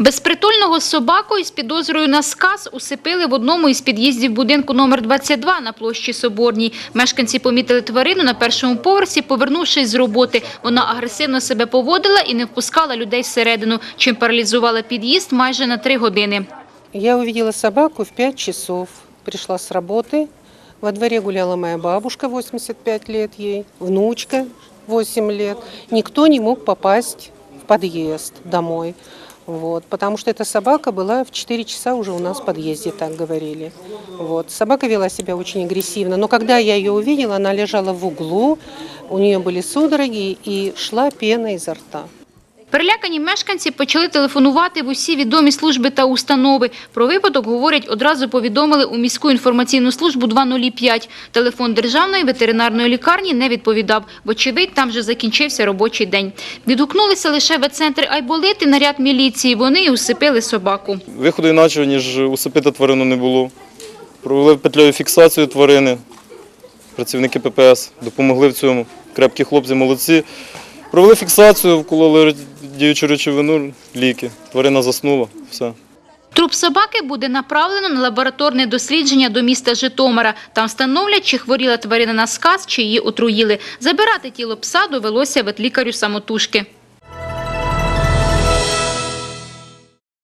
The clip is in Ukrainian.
Безпритульного собаку із підозрою на сказ усипили в одному із під'їздів будинку номер 22 на площі Соборній. Мешканці помітили тварину на першому поверсі, повернувшись з роботи. Вона агресивно себе поводила і не впускала людей всередину, чим паралізувала під'їзд майже на три години. Я увидела собаку в 5 часов. Пришла с работы. Во дворе гуляла моя бабушка, 85 лет ей, внучка, 8 лет. Никто не мог попасть в подъезд домой. Вот, потому что эта собака была в 4 часа уже у нас в подъезде, так говорили. Вот. Собака вела себя очень агрессивно, но когда я ее увидела, она лежала в углу, у нее были судороги и шла пена изо рта. Перелякані мешканці почали телефонувати в усі відомі служби та установи. Про випадок, говорять, одразу повідомили у міську інформаційну службу 205. Телефон державної ветеринарної лікарні не відповідав. Вочевидь, там вже закінчився робочий день. Відгукнулися лише ветцентр Айболит і наряд міліції. Вони і усипили собаку. Виходу інакшого, ніж усипити тварину не було. Провели петлею фіксацію тварини. Працівники ППС допомогли в цьому. Крепкі хлопці, молодці. Провели фіксацію, вкололи діючу речовину, ліки. Тварина заснула. Все. Труп собаки буде направлено на лабораторне дослідження до міста Житомира. Там встановлять, чи хворіла тварина на сказ, чи її отруїли. Забирати тіло пса довелося ветлікарю самотужки.